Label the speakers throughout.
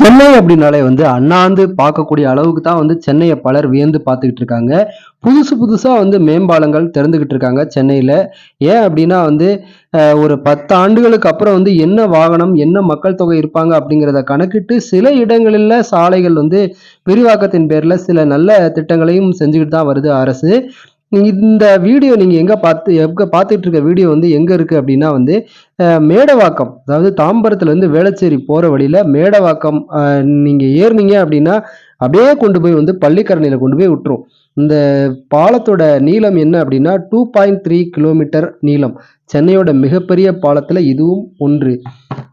Speaker 1: சென்னை அப்படின்னாலே வந்து அண்ணாந்து பார்க்கக்கூடிய அளவுக்கு தான் வந்து சென்னையை பலர் வியந்து பார்த்துக்கிட்டு இருக்காங்க. புதுசு புதுசாக வந்து மேம்பாலங்கள் திறந்துக்கிட்டு இருக்காங்க சென்னையில். ஏன் அப்படின்னா வந்து ஒரு பத்து ஆண்டுகளுக்கு அப்புறம் வந்து என்ன வாகனம் என்ன மக்கள் தொகை இருப்பாங்க அப்படிங்கிறத கணக்கிட்டு சில இடங்களில் சாலைகள் வந்து விரிவாக்கத்தின் பேரில் சில நல்ல திட்டங்களையும் செஞ்சுக்கிட்டு தான் வருது அரசு. இந்த வீடியோ நீங்கள் எங்கே பார்த்து எங்கே பார்த்துட்டு இருக்க வீடியோ வந்து எங்கே இருக்குது அப்படின்னா வந்து மேடவாக்கம் அதாவது தாம்பரத்துலேருந்து வேளச்சேரி போகிற வழியில் மேடவாக்கம் நீங்கள் ஏறுனீங்க அப்படின்னா அப்படியே கொண்டு போய் வந்து பள்ளிக்கரணையில் கொண்டு போய் விட்டுரும். இந்த பாலத்தோட நீளம் என்ன அப்படின்னா டூ பாயிண்ட் த்ரீ கிலோமீட்டர் நீளம். சென்னையோட மிகப்பெரிய பாலத்தில் இதுவும் ஒன்று.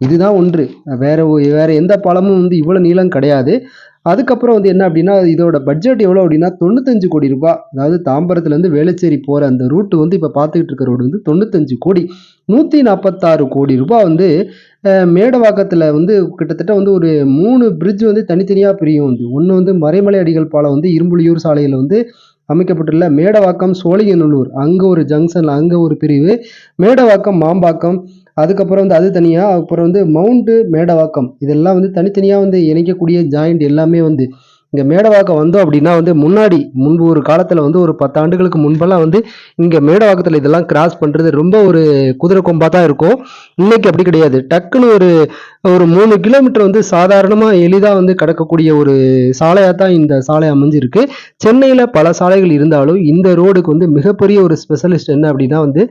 Speaker 1: இதுதான் ஒன்று. வேற வேறு வேற எந்த பாலமும் வந்து இவ்வளோ நீளம் கிடையாது. அதுக்கப்புறம் வந்து என்ன அப்படின்னா இதோட பட்ஜெட் எவ்வளோ அப்படின்னா தொண்ணூத்தஞ்சு கோடி ரூபாய். அதாவது தாம்பரத்துலேருந்து வேளச்சேரி போகிற அந்த ரூட்டு வந்து இப்போ பார்த்துக்கிட்டு இருக்க ரோடு வந்து தொண்ணூத்தஞ்சு கோடி. நூற்றி நாற்பத்தாறு கோடி ரூபாய் வந்து மேடவாக்கத்தில் வந்து கிட்டத்தட்ட வந்து ஒரு மூணு பிரிட்ஜ் வந்து தனித்தனியாக பிரியும் வந்து. ஒன்று வந்து மறைமலை அடிகள் பாலம் வந்து இரும்புலியூர் சாலையில் வந்து அமைக்கப்பட்டுள்ள மேடவாக்கம் சோழிங்கநல்லூர். அங்கே ஒரு ஜங்ஷன் அங்கே ஒரு பிரிவு. மேடவாக்கம் மாம்பாக்கம் அதுக்கப்புறம் வந்து அது தனியாக அப்புறம் வந்து மவுண்ட்டு மேடவாக்கம். இதெல்லாம் வந்து தனித்தனியாக வந்து இணைக்கக்கூடிய ஜாயிண்ட் எல்லாமே வந்து. இங்கே மேடவாக்கம் வந்தோம் அப்படின்னா வந்து முன்னாடி முன்பு ஒரு காலத்தில் வந்து ஒரு பத்தாண்டுகளுக்கு முன்பெல்லாம் வந்து இங்கே மேடவாக்கத்தில் இதெல்லாம் கிராஸ் பண்ணுறது ரொம்ப ஒரு குதிரை கொம்பாக தான் இருக்கும். இன்னைக்கு அப்படி கிடையாது. டக்குன்னு ஒரு ஒரு மூணு கிலோமீட்டர் வந்து சாதாரணமாக எளிதாக வந்து கிடக்கக்கூடிய ஒரு சாலையாக தான் இந்த சாலை அமைஞ்சிருக்கு. சென்னையில் பல சாலைகள் இருந்தாலும் இந்த ரோடுக்கு வந்து மிகப்பெரிய ஒரு ஸ்பெஷலிஸ்ட் என்ன அப்படின்னா வந்து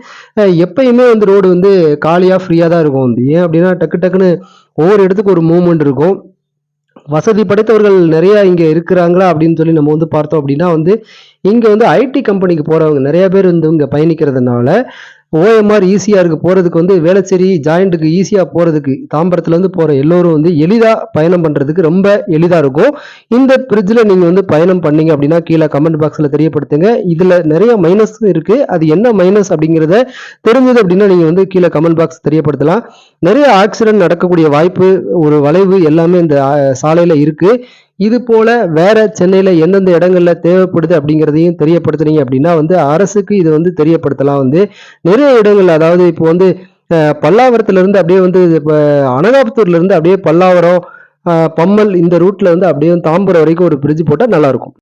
Speaker 1: எப்பயுமே வந்து ரோடு வந்து காலியாக ஃப்ரீயாக தான் இருக்கும். வந்து ஏன் அப்படின்னா டக்கு டக்குன்னு ஒவ்வொரு இடத்துக்கு ஒரு மூமெண்ட் இருக்கும். வசதி படைத்தவர்கள் நிறைய இங்கே இருக்கிறாங்களா அப்படின்னு சொல்லி நம்ம வந்து பார்த்தோம் அப்படின்னா வந்து இங்கே வந்து ஐடி கம்பெனிக்கு போகிறவங்க நிறைய பேர் வந்து இங்கே பயணிக்கிறதுனால ஓஎம்ஆர் ஈஸியாக இருக்குது போகிறதுக்கு வந்து வேளச்சேரி ஜாயிண்ட்டுக்கு ஈஸியாக போகிறதுக்கு தாம்பரத்துலேருந்து போகிற எல்லோரும் வந்து எளிதாக பயணம் பண்ணுறதுக்கு ரொம்ப எளிதாக இருக்கும். இந்த பிரிட்ஜில் நீங்கள் வந்து பயணம் பண்ணீங்க அப்படின்னா கீழே கமெண்ட் பாக்ஸில் தெரியப்படுத்துங்க. இதில் நிறைய மைனஸ் இருக்குது அது என்ன மைனஸ் அப்படிங்கிறத தெரிஞ்சது அப்படின்னா நீங்கள் வந்து கீழே கமெண்ட் பாக்ஸ் தெரியப்படுத்தலாம். நிறைய ஆக்சிடென்ட் நடக்கக்கூடிய வாய்ப்பு ஒரு வளைவு எல்லாமே இந்த சாலையில் இருக்குது இது போல வேற சென்னையில் எந்தெந்த இடங்கள்ல தேவைப்படுது அப்படிங்கிறதையும் தெரியப்படுத்துனீங்க அப்படின்னா வந்து அரசுக்கு இது வந்து தெரியப்படுத்தலாம். வந்து நிறைய இடங்கள் அதாவது இப்போ வந்து பல்லாவரத்துலேருந்து அப்படியே வந்து இப்போ அப்படியே பல்லாவரம் பம்மல் இந்த ரூட்ல வந்து அப்படியே தாம்பரம் வரைக்கும் ஒரு பிரிட்ஜ் போட்டால் நல்லாயிருக்கும்